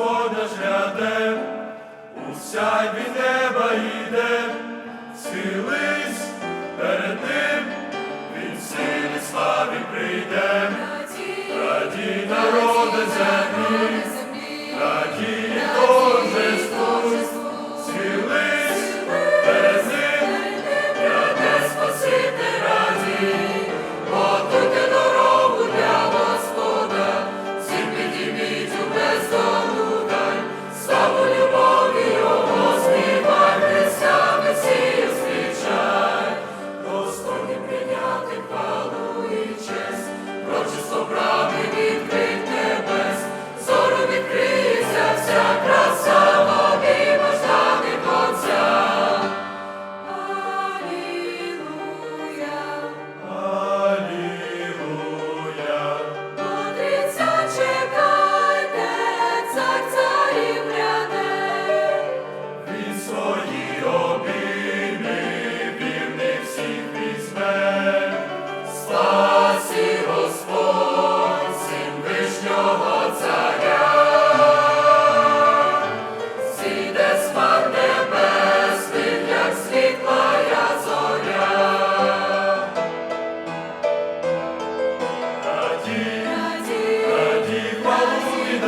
Господа ж ряде, у всяйбі неба йде, схились перед ним, він сили славі прийде, раді народи землі.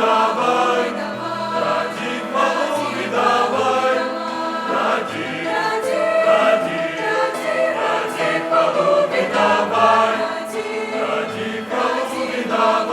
давай, раді малуни давай, раді, раді, раді, раді, малуни давай, раді, малуни давай.